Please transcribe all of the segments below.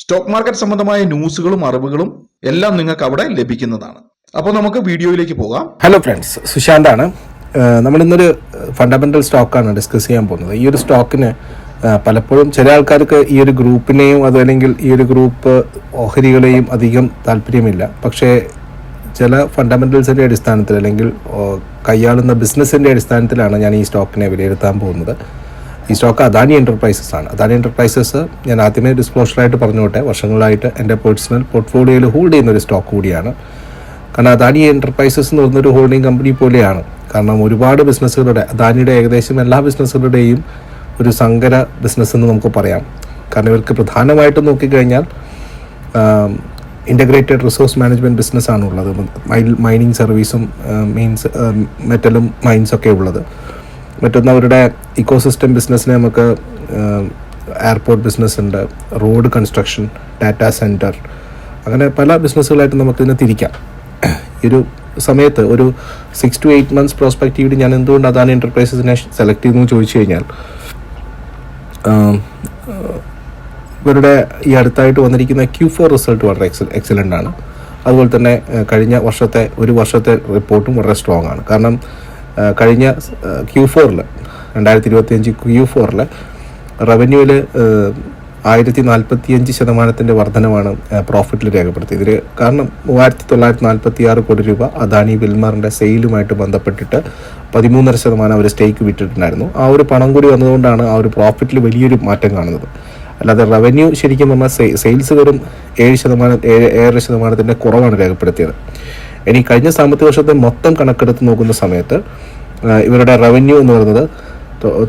Stock market സംബന്ധമായ ന്യൂസുകളും അറിവുകളും എല്ലാം നിങ്ങൾക്ക് അവിടെ ലഭിക്കുന്നതാണ്. അപ്പോൾ നമുക്ക് വീഡിയോയിലേക്ക് പോകാം. ഹലോ ഫ്രണ്ട്സ് സുശാന്താണ്. നമ്മൾ ഇന്നൊരു ഫണ്ടമെന്റൽ സ്റ്റോക്കാണ് ഡിസ്കസ് ചെയ്യാൻ പോകുന്നത്. ഈ ഒരു സ്റ്റോക്കിന് പലപ്പോഴും ചില ആൾക്കാർക്ക് ഈ ഒരു ഗ്രൂപ്പിനെയും അതല്ലെങ്കിൽ ഈ ഒരു ഗ്രൂപ്പ് ഓഹരികളെയും അധികം താല്പര്യമില്ല. പക്ഷേ ചില ഫണ്ടമെന്റൽസിന്റെ അടിസ്ഥാനത്തിൽ അല്ലെങ്കിൽ കൈയാളുന്ന ബിസിനസ്സിന്റെ അടിസ്ഥാനത്തിലാണ് ഞാൻ ഈ സ്റ്റോക്കിനെ വിലയിരുത്താൻ പോകുന്നത്. ഈ സ്റ്റോക്ക് അദാനി എന്റർപ്രൈസസ് ആണ്. അദാനി എന്റർപ്രൈസസ് ഞാൻ ആദ്യമേ ഡിസ്ക്ലോഷറായിട്ട് പറഞ്ഞോട്ടെ വർഷങ്ങളായിട്ട് എന്റെ പേഴ്സണൽ പോർട്ട്ഫോളിയോയിൽ ഹോൾഡ് ചെയ്യുന്ന ഒരു സ്റ്റോക്ക് കൂടിയാണ്. കാരണം അദാനി എന്റർപ്രൈസസ് എന്ന് പറഞ്ഞൊരു ഹോൾഡിംഗ് കമ്പനി പോലെയാണ്. കാരണം ഒരുപാട് ബിസിനസ്സുകളുടെ അദാനിയുടെ ഏകദേശം എല്ലാ ബിസിനസ്സുകളുടെയും ഒരു സങ്കര ബിസിനസ് എന്ന് നമുക്ക് പറയാം. കാരണം ഇവർക്ക് പ്രധാനമായിട്ടും നോക്കിക്കഴിഞ്ഞാൽ ഇന്റഗ്രേറ്റഡ് റിസോഴ്സ് മാനേജ്മെന്റ് ബിസിനസ്സാണ് ഉള്ളത് മൈനിങ് സർവീസും മീൻസ് മെറ്റലും മൈൻസൊക്കെ ഉള്ളത്. മറ്റൊന്ന് അവരുടെ ഇക്കോസിസ്റ്റം ബിസിനസ്സിന് നമുക്ക് എയർപോർട്ട് ബിസിനസ് ഉണ്ട് റോഡ് കൺസ്ട്രക്ഷൻ ഡാറ്റാ സെന്റർ അങ്ങനെ പല ബിസിനസ്സുകളായിട്ട് നമുക്കിതിനെ തിരിക്കാം. ഈ ഒരു സമയത്ത് ഒരു സിക്സ് ടു എയ്റ്റ് മന്ത്സ് പ്രോസ്പെക്റ്റീവിൽ ഞാൻ എന്തുകൊണ്ട് അതാണ് എന്റർപ്രൈസസിനെ സെലക്ട് ചെയ്തെന്ന് ചോദിച്ചു കഴിഞ്ഞാൽ ഇവരുടെ ഈ അടുത്തായിട്ട് വന്നിരിക്കുന്ന ക്യൂ ഫോർ റിസൾട്ട് വളരെ എക്സൽ എക്സലന്റ് ആണ്. അതുപോലെ തന്നെ കഴിഞ്ഞ വർഷത്തെ ഒരു വർഷത്തെ റിപ്പോർട്ടും വളരെ സ്ട്രോങ് ആണ്. കാരണം കഴിഞ്ഞ ക്യൂ ഫോറിൽ രണ്ടായിരത്തി ഇരുപത്തിയഞ്ച് ക്യൂ ഫോറിൽ റവന്യൂവിൽ ആയിരത്തി നാൽപ്പത്തിയഞ്ച് ശതമാനത്തിന്റെ വർധനമാണ് പ്രോഫിറ്റിൽ രേഖപ്പെടുത്തിയത്. ഇതിൽ കാരണം മൂവായിരത്തി തൊള്ളായിരത്തി നാൽപ്പത്തി ആറ് കോടി രൂപ അദാനി വിൽമാറിന്റെ സെയിലുമായിട്ട് ബന്ധപ്പെട്ടിട്ട് പതിമൂന്നര ശതമാനം അവർ സ്റ്റേക്ക് വിട്ടിട്ടുണ്ടായിരുന്നു. ആ ഒരു പണം കൂടി വന്നതുകൊണ്ടാണ് ആ ഒരു പ്രോഫിറ്റിൽ വലിയൊരു മാറ്റം കാണുന്നത്. അല്ലാതെ റവന്യൂ ശരിക്കും പറഞ്ഞാൽ സെയിൽസ് വെറും ഏഴ് ശതമാനം ഏഴ് ഏഴര ശതമാനത്തിന്റെ കുറവാണ് രേഖപ്പെടുത്തിയത്. ഇനി കഴിഞ്ഞ സാമ്പത്തിക വർഷത്തെ മൊത്തം കണക്കെടുത്ത് നോക്കുന്ന സമയത്ത് ഇവരുടെ റവന്യൂ എന്ന് പറയുന്നത്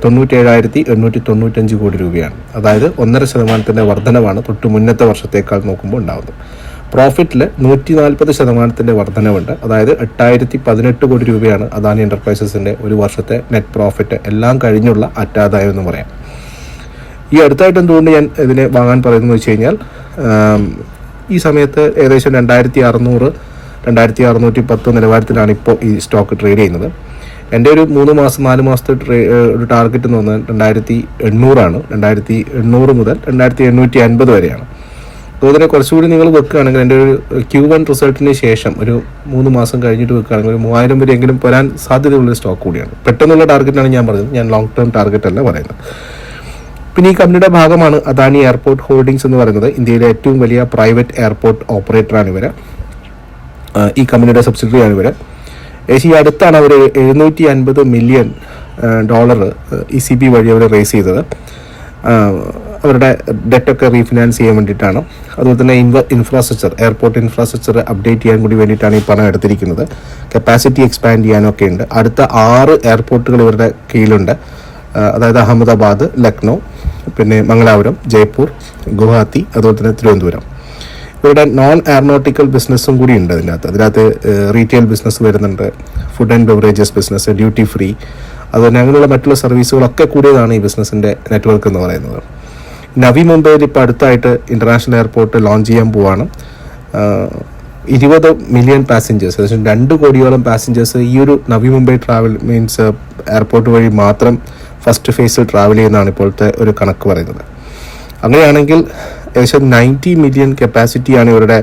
തൊണ്ണൂറ്റേഴായിരത്തി എണ്ണൂറ്റി തൊണ്ണൂറ്റഞ്ച് കോടി രൂപയാണ്. അതായത് ഒന്നര ശതമാനത്തിന്റെ വർധനവാണ് തൊട്ട് മുന്നത്തെ വർഷത്തേക്കാൾ നോക്കുമ്പോൾ ഉണ്ടാകുന്നത് പ്രോഫിറ്റിൽ നൂറ്റി നാൽപ്പത് ശതമാനത്തിന്റെ വർധനവുണ്ട്. അതായത് എട്ടായിരത്തി പതിനെട്ട് കോടി രൂപയാണ് അദാനി എന്റർപ്രൈസസിന്റെ ഒരു വർഷത്തെ നെറ്റ് പ്രോഫിറ്റ് എല്ലാം കഴിഞ്ഞുള്ള അറ്റാദായം എന്ന് പറയാം. ഈ അടുത്തായിട്ട് എന്തുകൊണ്ട് ഞാൻ ഇതിനെ വാങ്ങാൻ പറയുന്നത് വെച്ച് കഴിഞ്ഞാൽ ഈ സമയത്ത് ഏകദേശം രണ്ടായിരത്തി അറുന്നൂറ് രണ്ടായിരത്തി അറുന്നൂറ്റി പത്ത് നിലവാരത്തിലാണ് ഇപ്പോൾ ഈ സ്റ്റോക്ക് ട്രേഡ് ചെയ്യുന്നത്. എന്റെ ഒരു മൂന്ന് മാസം നാല് മാസത്തെ ഒരു ടാർഗറ്റ് എന്ന് പറഞ്ഞാൽ രണ്ടായിരത്തി എണ്ണൂറാണ് രണ്ടായിരത്തി എണ്ണൂറ് മുതൽ രണ്ടായിരത്തി എണ്ണൂറ്റി അൻപത് വരെയാണ് അതുപോലെ കുറച്ചുകൂടി നിങ്ങൾ വെക്കുകയാണെങ്കിൽ എന്റെ ഒരു ക്യൂ വൺ റിസൾട്ടിന് ശേഷം ഒരു മൂന്ന് മാസം കഴിഞ്ഞിട്ട് വെക്കുകയാണെങ്കിൽ ഒരു മൂവായിരം വരെയെങ്കിലും വരാൻ സാധ്യതയുള്ള സ്റ്റോക്ക് കൂടിയാണ്. പെട്ടെന്നുള്ള ടാർഗറ്റാണ് ഞാൻ പറഞ്ഞത് ഞാൻ ലോങ് ടേം ടാർഗറ്റ് അല്ല പറയുന്നത്. പിന്നെ ഈ കമ്പനിയുടെ ഭാഗമാണ് അദാനി എയർപോർട്ട് ഹോൾഡിംഗ്സ് എന്ന് പറയുന്നത്. ഇന്ത്യയിലെ ഏറ്റവും വലിയ പ്രൈവറ്റ് എയർപോർട്ട് ഓപ്പറേറ്ററാണ് ഇവർ ഈ കമ്പനിയുടെ സബ്സിഡറിയാണ് ഇവർ ഏഷ്യ അടുത്താണ് അവർ എഴുന്നൂറ്റി അൻപത് million dollar E C B വഴി അവർ റേസ് ചെയ്തത്. അവരുടെ ഡെറ്റൊക്കെ റീഫിനാൻസ് ചെയ്യാൻ വേണ്ടിയിട്ടാണ്. അതുപോലെ തന്നെ ഇൻവ ഇൻഫ്രാസ്ട്രക്ചർ എയർപോർട്ട് ഇൻഫ്രാസ്ട്രക്ചർ അപ്ഡേറ്റ് ചെയ്യാൻ കൂടി വേണ്ടിയിട്ടാണ് ഈ പണം എടുത്തിരിക്കുന്നത്. കപ്പാസിറ്റി എക്സ്പാൻഡ് ചെയ്യാനൊക്കെ ഉണ്ട്. അടുത്ത ആറ് എയർപോർട്ടുകൾ ഇവരുടെ കീഴിലുണ്ട്. അതായത് അഹമ്മദാബാദ് ലക്നൗ പിന്നെ മംഗലാപുരം ജയ്പൂർ ഗുവാഹത്തി അതുപോലെ തന്നെ തിരുവനന്തപുരം. ഇവരുടെ നോൺ എയർനോട്ടിക്കൽ ബിസിനസ്സും കൂടി ഉണ്ട് അതിനകത്ത്. അതിനകത്ത് റീറ്റെയിൽ ബിസിനസ് വരുന്നുണ്ട് food and beverages business duty free അതുപോലെ അങ്ങനെയുള്ള മറ്റുള്ള സർവീസുകളൊക്കെ കൂടിയതാണ് ഈ ബിസിനസ്സിന്റെ നെറ്റ്വർക്ക് എന്ന് പറയുന്നത്. നവി മുംബൈയിൽ ഇപ്പോൾ അടുത്തായിട്ട് ഇന്റർനാഷണൽ എയർപോർട്ട് ലോഞ്ച് ചെയ്യാൻ പോവാണ്. ഇരുപത് മില്യൺ പാസഞ്ചേഴ്സ് ഏകദേശം രണ്ട് കോടിയോളം പാസഞ്ചേഴ്സ് ഈ ഒരു Navi Mumbai travel means airport വഴി മാത്രം ഫസ്റ്റ് ഫേസിൽ ട്രാവൽ ചെയ്യുന്നതാണ് ഇപ്പോഴത്തെ ഒരു കണക്ക് പറയുന്നത്. അങ്ങനെയാണെങ്കിൽ ഏകദേശം നയന്റി മില്യൺ കപ്പാസിറ്റിയാണ് ഇവരുടെ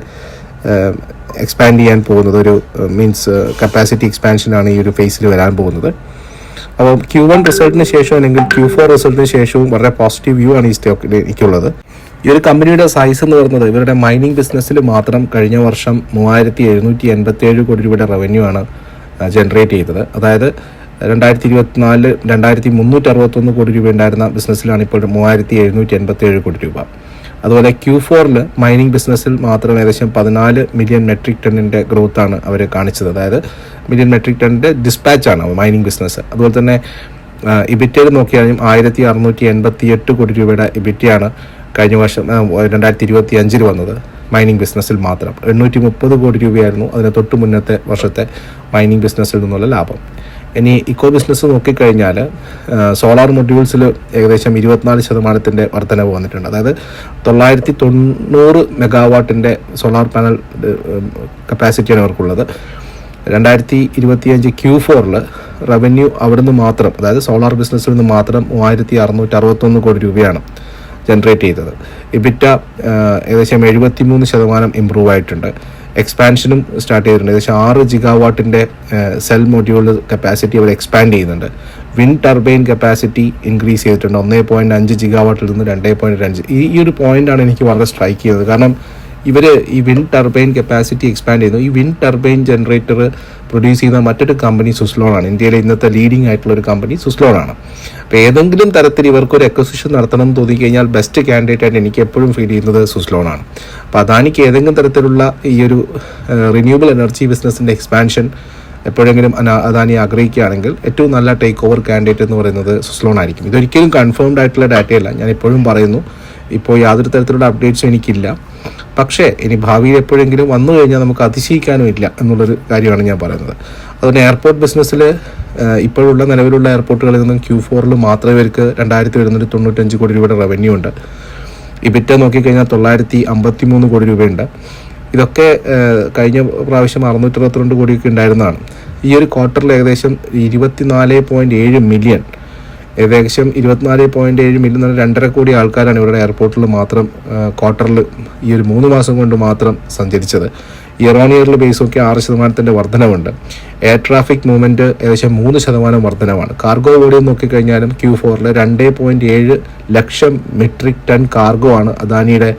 എക്സ്പാൻഡ് ചെയ്യാൻ പോകുന്നത്. ഒരു മീൻസ് കപ്പാസിറ്റി എക്സ്പാൻഷനാണ് ഈ ഒരു ഫേസിൽ വരാൻ പോകുന്നത്. അപ്പോൾ ക്യൂ വൺ റിസൾട്ടിന് ശേഷം അല്ലെങ്കിൽ ക്യൂ ഫോർ റിസൾട്ടിന് ശേഷവും വളരെ പോസിറ്റീവ് വ്യൂ ആണ് ഈ സ്റ്റോക്കിൽ എനിക്കുള്ളത്. ഈ ഒരു കമ്പനിയുടെ സൈസ് എന്ന് പറയുന്നത് ഇവരുടെ മൈനിങ് ബിസിനസ്സിൽ മാത്രം കഴിഞ്ഞ വർഷം മൂവായിരത്തി എഴുന്നൂറ്റി എൺപത്തി ഏഴ് കോടി രൂപയുടെ റവന്യൂ ആണ് ജനറേറ്റ് ചെയ്തത്. അതായത് രണ്ടായിരത്തി ഇരുപത്തിനാല് രണ്ടായിരത്തി മുന്നൂറ്റി അറുപത്തൊന്ന് കോടി രൂപ ഉണ്ടായിരുന്ന ബിസിനസ്സിലാണ് ഇപ്പോൾ മൂവായിരത്തി എഴുന്നൂറ്റി എൺപത്തി ഏഴ് കോടി രൂപ. അതുപോലെ ക്യൂ ഫോറിൽ മൈനിങ് ബിസിനസ്സിൽ മാത്രം ഏകദേശം പതിനാല് മില്യൺ മെട്രിക് ടണ്ണിന്റെ ആണ് അവർ കാണിച്ചത്. അതായത് മില്യൺ മെട്രിക് ടണ്ണിന്റെ ഡിസ്പാച്ചാണ് മൈനിങ് ബിസിനസ് അതുപോലെ തന്നെ ഇബിറ്റയിൽ നോക്കിയാലും ആയിരത്തി അറുന്നൂറ്റി എൺപത്തി എട്ട് കോടി രൂപയുടെ ഇബിറ്റയാണ് കഴിഞ്ഞ വർഷം രണ്ടായിരത്തി ഇരുപത്തി അഞ്ചിൽ വന്നത് മൈനിങ് ബിസിനസ്സിൽ മാത്രം. എണ്ണൂറ്റി മുപ്പത് കോടി രൂപയായിരുന്നു അതിന് തൊട്ട് മുന്നത്തെ വർഷത്തെ മൈനിങ് ബിസിനസ്സിൽ നിന്നുള്ള ലാഭം. ഇനി ഇക്കോ ബിസിനസ് നോക്കിക്കഴിഞ്ഞാൽ സോളാർ മൊഡ്യൂൾസിൽ ഏകദേശം ഇരുപത്തിനാല് ശതമാനത്തിന്റെ വർധനവ് വന്നിട്ടുണ്ട്. അതായത് തൊള്ളായിരത്തി തൊണ്ണൂറ് മെഗാവാട്ടിന്റെ സോളാർ പാനൽ കപ്പാസിറ്റിയാണ് അവർക്കുള്ളത്. രണ്ടായിരത്തി ഇരുപത്തിയഞ്ച് ക്യൂ ഫോറിൽ റവന്യൂ അവിടുന്ന് മാത്രം അതായത് സോളാർ ബിസിനസ്സിൽ നിന്ന് മാത്രം മൂവായിരത്തി അറുന്നൂറ്റി അറുപത്തൊന്ന് കോടി രൂപയാണ് ജനറേറ്റ് ചെയ്തത്. ഇബിറ്റ ഏകദേശം എഴുപത്തി മൂന്ന് ശതമാനം ഇമ്പ്രൂവ് ആയിട്ടുണ്ട്. എക്സ്പാൻഷനും സ്റ്റാർട്ട് ചെയ്തിട്ടുണ്ട്. ഏകദേശം ആറ് ജിഗാവാട്ടിന്റെ സെൽ മൊഡ്യൂൾ കപ്പാസിറ്റി അവർ എക്സ്പാൻഡ് ചെയ്യുന്നുണ്ട്. വിൻ ടർബൈൻ കപ്പാസിറ്റി ഇൻക്രീസ് ചെയ്തിട്ടുണ്ട്. ഒന്നേ പോയിന്റ് അഞ്ച് ജിഗാവാട്ടിൽ നിന്ന് രണ്ടേ പോയിന്റ് അഞ്ച് ഈ ഒരു പോയിന്റാണ് എനിക്ക് വളരെ സ്ട്രൈക്ക് ചെയ്തത് കാരണം ഇവർ ഈ വിൻ ടർബൈൻ കപ്പാസിറ്റി എക്സ്പാൻഡ് ചെയ്യുന്നു. ഈ വിൻ ടർബൈൻ ജനറേറ്റർ പ്രൊഡ്യൂസ് ചെയ്യുന്ന മറ്റൊരു കമ്പനി സുസ്ലോണാണ് ഇന്ത്യയിലെ ഇന്നത്തെ ലീഡിംഗ് ആയിട്ടുള്ള ഒരു കമ്പനി സുസ്ലോണാണ് അപ്പോൾ ഏതെങ്കിലും തരത്തിൽ ഇവർക്ക് ഒരു എക്കോസിഷൻ നടത്തണം എന്ന് തോന്നി കഴിഞ്ഞാൽ ബെസ്റ്റ് കാൻഡിഡേറ്റ് ആയിട്ട് എനിക്ക് എപ്പോഴും ഫീൽ ചെയ്യുന്നത് സുസ്ലോണാണ് അപ്പോൾ അദാനിക്ക് ഏതെങ്കിലും തരത്തിലുള്ള ഈ ഒരു റിന്യൂവബിൾ എനർജി ബിസിനസ്സിന്റെ എക്സ്പാൻഷൻ എപ്പോഴെങ്കിലും അദാനി ആഗ്രഹിക്കുകയാണെങ്കിൽ ഏറ്റവും നല്ല ടേക്ക് ഓവർ കാൻഡിഡേറ്റ് എന്ന് പറയുന്നത് സുസ്ലോൺ ആയിരിക്കും. ഇതൊരിക്കലും കൺഫേംഡ് ആയിട്ടുള്ള ഡാറ്റയല്ല ഞാൻ എപ്പോഴും പറയുന്നു. ഇപ്പോൾ യാതൊരു തരത്തിലുള്ള അപ്ഡേറ്റ്സും എനിക്കില്ല. പക്ഷേ ഇനി ഭാവിയിൽ എപ്പോഴെങ്കിലും വന്നു കഴിഞ്ഞാൽ നമുക്ക് അതിശയിക്കാനും ഇല്ല എന്നുള്ളൊരു കാര്യമാണ് ഞാൻ പറയുന്നത്. അതുകൊണ്ട് എയർപോർട്ട് ബിസിനസ്സിൽ ഇപ്പോഴുള്ള നിലവിലുള്ള എയർപോർട്ടുകളിൽ നിന്നും ക്യൂ ഫോറിൽ മാത്രമേ ഇവർക്ക് രണ്ടായിരത്തി എഴുന്നൂറ്റി തൊണ്ണൂറ്റഞ്ച് കോടി രൂപയുടെ റവന്യൂ ഉണ്ട്. ഇബിറ്റ നോക്കിക്കഴിഞ്ഞാൽ തൊള്ളായിരത്തി അമ്പത്തി മൂന്ന് കോടി രൂപയുണ്ട്. ഇതൊക്കെ കഴിഞ്ഞ പ്രാവശ്യം അറുന്നൂറ്റി അറുപത്തിരണ്ട് കോടിയൊക്കെ ഉണ്ടായിരുന്നതാണ്. ഈ ഒരു ക്വാർട്ടറിൽ ഏകദേശം ഇരുപത്തിനാല് പോയിന്റ് ഏഴ് മില്യൺ ഏകദേശം ഇരുപത്തിനാല് പോയിന്റ് ഏഴ് മില്യൺ രണ്ടര കോടി ആൾക്കാരാണ് ഇവരുടെ എയർപോർട്ടിൽ മാത്രം ക്വാർട്ടറിൽ ഈ ഒരു മൂന്ന് മാസം കൊണ്ട് മാത്രം സഞ്ചരിച്ചത്. ഇയർ ഓൺ ഇയറിൽ ബേസ് നോക്കി ആറ് ശതമാനത്തിന്റെ വർധനവുണ്ട്. എയർ ട്രാഫിക് മൂവ്മെന്റ് ഏകദേശം മൂന്ന് ശതമാനം വർധനമാണ് കാർഗോ വോളിയം നോക്കിക്കഴിഞ്ഞാലും ക്യൂ ഫോറിൽ രണ്ട് പോയിന്റ് ഏഴ് ലക്ഷം മെട്രിക് ടൺ കാർഗോ ആണ് അദാനിയുടെ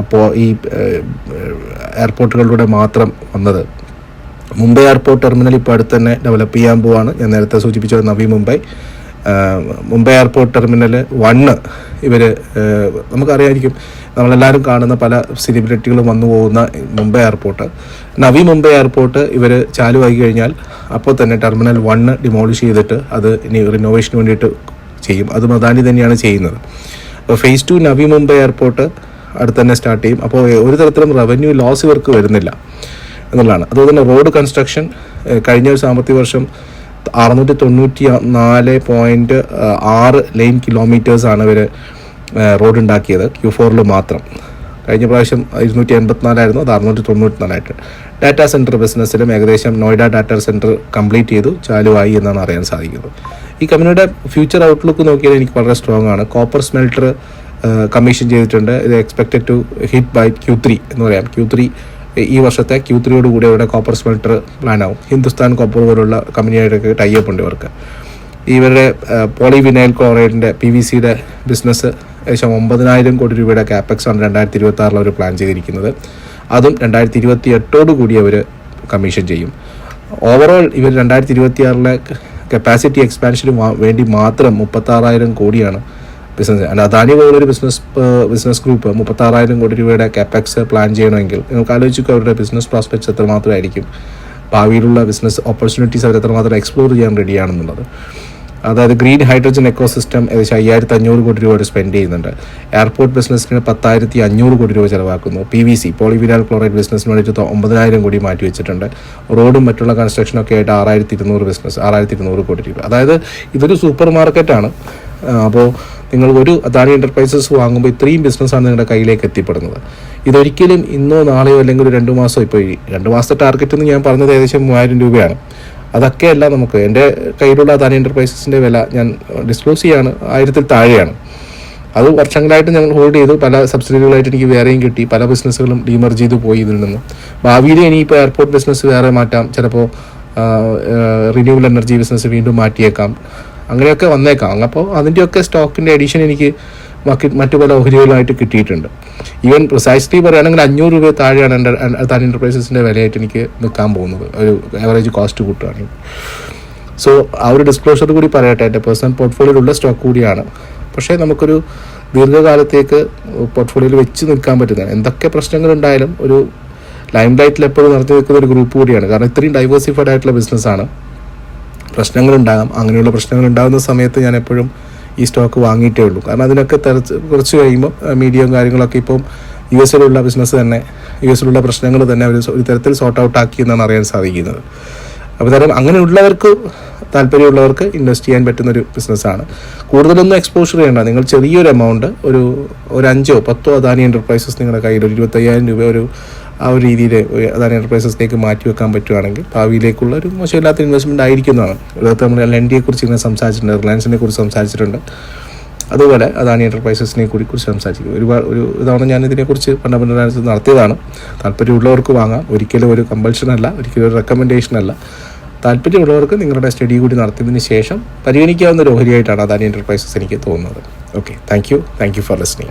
അപ്പോൾ ഈ എയർപോർട്ടുകളിലൂടെ മാത്രം വന്നത്. മുംബൈ എയർപോർട്ട് ടെർമിനൽ ഇപ്പോൾ അടുത്ത് തന്നെ ഡെവലപ്പ് ചെയ്യാൻ പോവാണ്. ഞാൻ നേരത്തെ സൂചിപ്പിച്ച Navi Mumbai. Mumbai airport terminal one ഇവർ നമുക്കറിയായിരിക്കും നമ്മളെല്ലാവരും കാണുന്ന പല സെലിബ്രിറ്റികളും വന്നു പോകുന്ന മുംബൈ എയർപോർട്ട്. നവി മുംബൈ എയർപോർട്ട് ഇവർ ചാലുവായി കഴിഞ്ഞാൽ അപ്പോൾ തന്നെ ടെർമിനൽ വണ്ണ് ഡിമോളിഷ് ചെയ്തിട്ട് അത് ഇനി റിനോവേഷന് വേണ്ടിയിട്ട് ചെയ്യും. അത് അദാനി തന്നെയാണ് ചെയ്യുന്നത്. അപ്പോൾ phase two Navi Mumbai airport അടുത്ത് തന്നെ സ്റ്റാർട്ട് ചെയ്യും. അപ്പോൾ ഒരു തരത്തിലും റവന്യൂ ലോസ് ഇവർക്ക് വരുന്നില്ല എന്നുള്ളതാണ്. അതുപോലെ തന്നെ റോഡ് കൺസ്ട്രക്ഷൻ കഴിഞ്ഞ ഒരു സാമ്പത്തിക വർഷം അറുന്നൂറ്റി തൊണ്ണൂറ്റി നാല് പോയിന്റ് ആറ് ലൈൻ കിലോമീറ്റേഴ്സാണ് ഇവർ റോഡ് ഉണ്ടാക്കിയത് ക്യൂ ഫോറിൽ മാത്രം. കഴിഞ്ഞ പ്രാവശ്യം ഇരുന്നൂറ്റി എൺപത്തിനാലായിരുന്നു അത് അറുന്നൂറ്റി തൊണ്ണൂറ്റിനാലായിട്ട് ഡാറ്റാ സെന്റർ ബിസിനസ്സിലും ഏകദേശം നോയിഡ ഡാറ്റാ സെന്റർ കംപ്ലീറ്റ് ചെയ്തു ചാലുവായി എന്നാണ് അറിയാൻ സാധിക്കുന്നത്. ഈ കമ്പനിയുടെ ഫ്യൂച്ചർ ഔട്ട്ലുക്ക് നോക്കിയാൽ എനിക്ക് വളരെ സ്ട്രോങ് ആണ്. കോപ്പർ സ്മെൽറ്റർ കമ്മീഷൻ ചെയ്തിട്ടുണ്ട്. ഇത് expected to hit by Q three എന്ന് പറയാം. ക്യൂ ത്രീ ഈ വർഷത്തെ ക്യൂ ത്രീയോട് കൂടി അവരുടെ കോപ്പർ സ്മെൽട്ടർ പ്ലാൻ ആവും. ഹിന്ദുസ്ഥാൻ കോപ്പർ പോലുള്ള കമ്പനിയായിട്ടൊക്കെ ടൈപ്പ് ഉണ്ട് ഇവർക്ക്. ഇവരുടെ പോളിവിനൈൽ ക്ലോറൈഡിന്റെ പി വി സിയുടെ ബിസിനസ് ഏകദേശം ഒമ്പതിനായിരം കോടി രൂപയുടെ ക്യാപെക്സ് ആണ് രണ്ടായിരത്തി ഇരുപത്തി ആറിൽ അവർ പ്ലാൻ ചെയ്തിരിക്കുന്നത്. അതും രണ്ടായിരത്തി ഇരുപത്തി എട്ടോട് കൂടി അവർ കമ്മീഷൻ ചെയ്യും. ഓവറോൾ ഇവർ രണ്ടായിരത്തി ഇരുപത്തി ആറിലെ കപ്പാസിറ്റി എക്സ്പാൻഷന് വേണ്ടി മാത്രം മുപ്പത്താറായിരം കോടിയാണ് ബിസിനസ് അല്ല അദാനി പോലൊരു ബിസിനസ് ബിസിനസ് ഗ്രൂപ്പ് മുപ്പത്താറായിരം കോടി രൂപയുടെ കാപ്പാക്സ് പ്ലാൻ ചെയ്യണമെങ്കിൽ നിങ്ങൾക്ക് ആലോചിക്കുക അവരുടെ ബിസിനസ് പ്രോസ്പെക്ട്സ് എത്രമാത്രമായിരിക്കും. ഭാവിയിലുള്ള ബിസിനസ് ഓപ്പർച്യൂണിറ്റീസ് അവർ എത്രമാത്രം എക്സ്പ്ലോർ ചെയ്യാൻ റെഡിയാണെന്നുള്ളത് അതായത് ഗ്രീൻ ഹൈഡ്രജൻ എക്കോസിസ്റ്റം ഏകദേശം അയ്യായിരത്തി അഞ്ഞൂറ് കോടി രൂപ സ്പെൻഡ് ചെയ്യുന്നുണ്ട്. എയർപോർട്ട് ബിസിനസ്സിന് പത്തായിരത്തി അഞ്ഞൂറ് കോടി രൂപ ചിലവാക്കുന്നു. P V C polyvinyl chloride ബിസിനസ്സിന് വേണ്ടിയിട്ട് ഒമ്പതിനായിരം കോടി മാറ്റി വെച്ചിട്ടുണ്ട്. റോഡും മറ്റുള്ള കൺസ്ട്രക്ഷനൊക്കെ ആയിട്ട് ആറായിരത്തി ഇരുന്നൂറ് ബിസിനസ് ആറായിരത്തി ഇരുന്നൂറ് കോടി രൂപ. അതായത് ഇതൊരു സൂപ്പർ മാർക്കറ്റാണ് അപ്പോൾ നിങ്ങൾ ഒരു അദാനി എന്റർപ്രൈസസ് വാങ്ങുമ്പോൾ ഇത്രയും ബിസിനസ്സാണ് നിങ്ങളുടെ കയ്യിലേക്ക് എത്തിപ്പെടുന്നത്. ഇതൊരിക്കലും ഇന്നോ നാളെയോ അല്ലെങ്കിൽ ഒരു രണ്ട് മാസമോ ഇപ്പോൾ രണ്ട് മാസത്തെ ടാർഗറ്റ് എന്ന് ഞാൻ പറഞ്ഞത് ഏകദേശം മൂവായിരം രൂപയാണ്. അതൊക്കെയല്ല നമുക്ക്. എന്റെ കയ്യിലുള്ള അദാനി എന്റർപ്രൈസസിന്റെ വില ഞാൻ ഡിസ്ക്ലോസ് ചെയ്യാണ്. ആയിരത്തിൽ താഴെയാണ്. അത് വർഷങ്ങളായിട്ട് ഞങ്ങൾ ഹോൾഡ് ചെയ്തു. പല സബ്സിഡികളായിട്ട് എനിക്ക് വേറെയും കിട്ടി. പല ബിസിനസ്സുകളും ഡീമർജ് ചെയ്തു പോയി ഇതിൽ നിന്ന്. ഭാവിയിൽ ഇനിയിപ്പോൾ എയർപോർട്ട് ബിസിനസ് വേറെ മാറ്റാം. ചിലപ്പോൾ റിന്യൂവൽ എനർജി ബിസിനസ് വീണ്ടും മാറ്റിയേക്കാം. അങ്ങനെയൊക്കെ വന്നേക്കാം. അപ്പോൾ അതിന്റെയൊക്കെ സ്റ്റോക്കിന്റെ എഡിഷൻ എനിക്ക് മറ്റു പല ഓഹരികളുമായിട്ട് കിട്ടിയിട്ടുണ്ട്. ഈവൻ പ്രിസൈസ്ലി പറയുകയാണെങ്കിൽ അഞ്ഞൂറ് രൂപ താഴെയാണ് എന്റെ താൻ എന്റർപ്രൈസസിന്റെ വിലയായിട്ട് എനിക്ക് നിൽക്കാൻ പോകുന്നത്. ഒരു ആവറേജ് കോസ്റ്റ് കൂട്ടുകയാണെങ്കിൽ സോ ആ ഒരു ഡിസ്ക്ലോഷർ കൂടി പറയട്ടെ. എന്റെ പേഴ്സണൽ പോർട്ട്ഫോളിയോയിലുള്ള സ്റ്റോക്ക് കൂടിയാണ്. പക്ഷേ നമുക്കൊരു ദീർഘകാലത്തേക്ക് പോർട്ട്ഫോളിയോയിൽ വെച്ച് നിൽക്കാൻ പറ്റുന്നതാണ്. എന്തൊക്കെ പ്രശ്നങ്ങൾ പ്രശ്നങ്ങളുണ്ടായാലും ഒരു ലൈം ലൈറ്റിൽ എപ്പോഴും നിറഞ്ഞു നിൽക്കുന്ന ഒരു ഗ്രൂപ്പ് കൂടിയാണ്. കാരണം ഇത്രയും ഡൈവേഴ്സിഫൈഡ് ആയിട്ടുള്ള ബിസിനസ്സാണ് പ്രശ്നങ്ങളുണ്ടാകാം. അങ്ങനെയുള്ള പ്രശ്നങ്ങൾ ഉണ്ടാകുന്ന സമയത്ത് ഞാൻ എപ്പോഴും ഈ സ്റ്റോക്ക് വാങ്ങിയിട്ടേ ഉള്ളൂ. കാരണം അതിനൊക്കെ തെറച്ച് കുറച്ച് കഴിയുമ്പോൾ മീഡിയയും കാര്യങ്ങളൊക്കെ ഇപ്പം യു എസിലുള്ള ബിസിനസ് തന്നെ യു എസിലുള്ള പ്രശ്നങ്ങൾ തന്നെ അവർ ഒരു തരത്തിൽ സോർട്ട് ഔട്ട് ആക്കി എന്നാണ് അറിയാൻ സാധിക്കുന്നത്. അപ്പോൾ തരം അങ്ങനെയുള്ളവർക്ക് താല്പര്യമുള്ളവർക്ക് ഇൻവെസ്റ്റ് ചെയ്യാൻ പറ്റുന്ന ഒരു ബിസിനസ്സാണ്. കൂടുതലൊന്നും എക്സ്പോഷർ ചെയ്യേണ്ട. നിങ്ങൾ ചെറിയൊരു എമൗണ്ട് ഒരു ഒരു അഞ്ചോ പത്തോ അദാനി എന്റർപ്രൈസസ് നിങ്ങളുടെ കയ്യിൽ ഒരു ഇരുപത്തയ്യായിരം രൂപ ഒരു ആ ഒരു രീതിയിൽ അതായത് എന്റർപ്രൈസസിലേക്ക് മാറ്റി വെക്കാൻ പറ്റുവാണെങ്കിൽ ഭാവിയിലേക്കുള്ള ഒരു മോശമില്ലാത്ത ഇൻവെസ്റ്റ്മെന്റ് ആയിരിക്കുന്നതാണ്. അതായത് നമ്മൾ എൽ എൻ ഡിയെ കുറിച്ച് ഇങ്ങനെ സംസാരിച്ചിട്ടുണ്ട് റിലയൻസിനെ കുറിച്ച് സംസാരിച്ചിട്ടുണ്ട്. അതുപോലെ അതാണ് എന്റർപ്രൈസസിനെ കൂടി കുറിച്ച് സംസാരിക്കും ഒരുപാട് ഒരു ഇതാണ് ഞാൻ ഇതിനെക്കുറിച്ച് ഫണ്ടമെന്റൽ അനാലിസിസ് നടത്തിയതാണ്. താല്പര്യമുള്ളവർക്ക് വാങ്ങാം. ഒരിക്കലും ഒരു കമ്പൽഷൻ അല്ല ഒരിക്കലും ഒരു റെക്കമെൻഡേഷൻ അല്ല. താല്പര്യമുള്ളവർക്ക് നിങ്ങളുടെ സ്റ്റഡി കൂടി നടത്തിയതിന് ശേഷം പരിഗണിക്കാവുന്ന ഒരു ഓഹരിയായിട്ടാണ് അദാനി എന്റർപ്രൈസസ് എനിക്ക് തോന്നുന്നത്. Okay thank you thank you for listening